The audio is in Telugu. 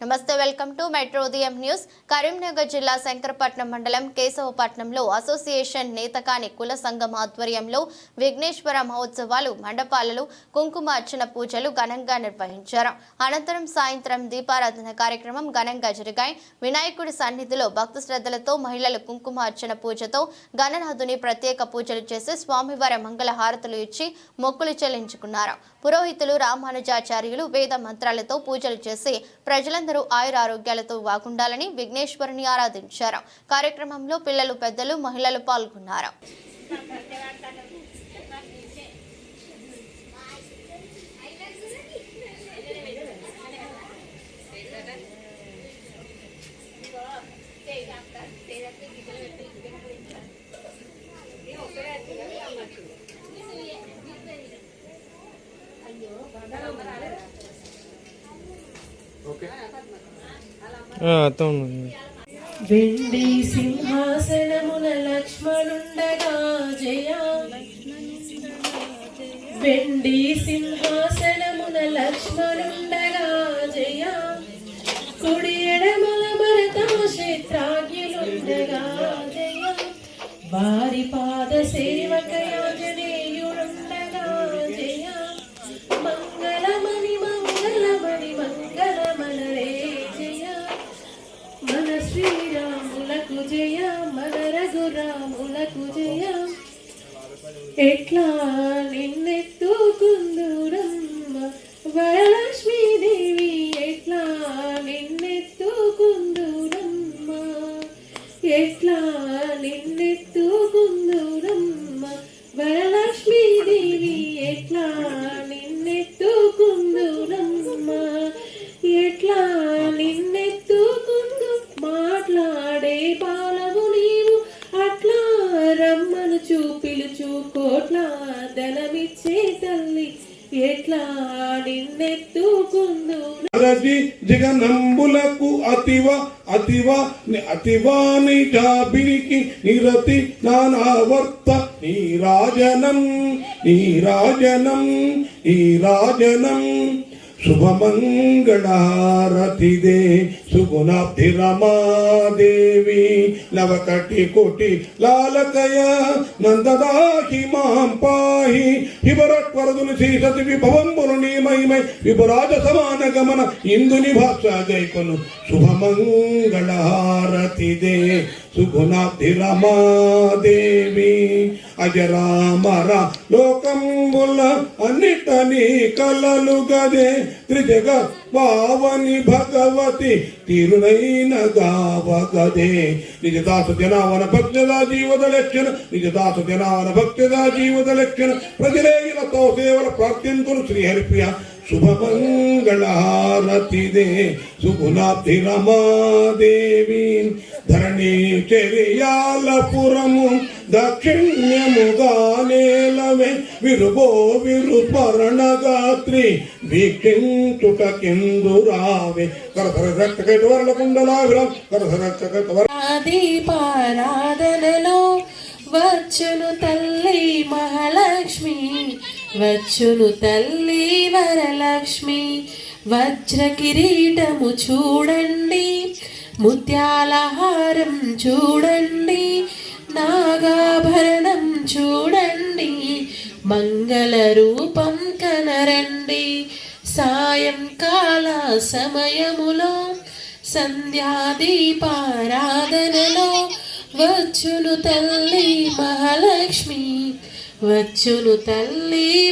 నమస్తే వెల్కమ్ టు మెట్రో ఉదయం న్యూస్. కరీంనగర్ జిల్లా శంకరపట్నం మండలం కేశవపట్నంలో అసోసియేషన్ నేతకాని కుల సంఘం ఆధ్వర్యంలో విఘ్నేశ్వర మహోత్సవాలు మండపాలలో కుంకుమార్చన పూజలు ఘనంగా నిర్వహించారు. అనంతరం సాయంత్రం దీపారాధన కార్యక్రమం ఘనంగా జరిగాయి. వినాయకుడి సన్నిధిలో భక్తి శ్రద్ధలతో మహిళలు కుంకుమార్చన పూజతో గణనాథుని ప్రత్యేక పూజలు చేసి స్వామివారి మంగళ హారతులు ఇచ్చి మొక్కులు చెల్లించుకున్నారు. పురోహితులు రామానుజాచార్యులు వేద మంత్రాలతో పూజలు చేసి ప్రజలందరూ ఆయురారోగ్యాలతో బాగుండాలని విఘ్నేశ్వరుని ఆరాధించారు. కార్యక్రమంలో పిల్లలు పెద్దలు మహిళలు పాల్గొన్నారు. అవును వెండి సింహాసనమున లక్ష్మణుండగా జయ. వెండి సింహాసనమున లక్ష్మణుండగా జయ. కుడి ఎడమల భరతమ క్షేత్రాజ్ఞులుండగా జయ. వారి పాద సేవకయాజనేయుడుండగా జయ మన రఘురాములకు జయ. ఎట్లా నిన్నెత్తుకుందురమ్మ? వరలక్ష్మీదేవి ఎట్లా నిన్నెత్తుకుందురమ్మ? ఎట్లా నిన్నెత్తుకుందురమ్మ? వరలక్ష్మీదేవి ఎట్లా చూపిలుచు కోట్ల ధనమిచ్చే తల్లి ఎట్లా నిన్నెత్తుకుందు అరది జగనంబులకు అతివ అతివ అతివా నిజాబినికి నిరతి నానావర్త నీరాజనం నీరాజనం నీరాజనం. శుభమంగళారతిదే సుగుణాబ్ధి రమాదేవి నవకటి కోటి లాలకయ నందదాహి మాం పాహి హివరత్వరదుని శ్రీ సతి విభవంబులు నీమయమై విభురాజ సమాన గమన ఇందుని భాష జైకొను. శుభమంగళారతిదే సుగుణాబ్ధి రమాదేవి అజరామర లోకంబుల అన్నిటని కలలు గదే త్రిజగ పావని భగవతి తిరునైన గావగదే. నిజదాసు జనావన భక్తిదా జీవద లక్షణ నిజదాసు జనావన భక్తిదా జీవద లక్షణ ప్రజలేయులతో సేవల ప్రార్థింతులు శ్రీహరిప్రియ శుభమంగళహారతిదే. సుగుణాబ్ధి రమాదేవి ధరణి చెరియాలపురము దక్షిణ్యముగా నేలమే విరుబో విరుపరణగాత్రి వీక్షించుట కిందు రావే కరధర రక్తకైట వరల కుండలావిరం కరధర రక్తకైట వర దీపారాధనలో వచ్చును తల్లి మహాలక్ష్మి వచ్చును తల్లి వరలక్ష్మి. వజ్ర కిరీటము చూడండి ముత్యాల హారం చూడండి నాగాభరణం చూడండి మంగళ రూపం కనరండి. సాయంకాల సమయములో సంధ్యాదీపారాధనలో వచ్చును తల్లి మహాలక్ష్మి వచ్చును తల్లి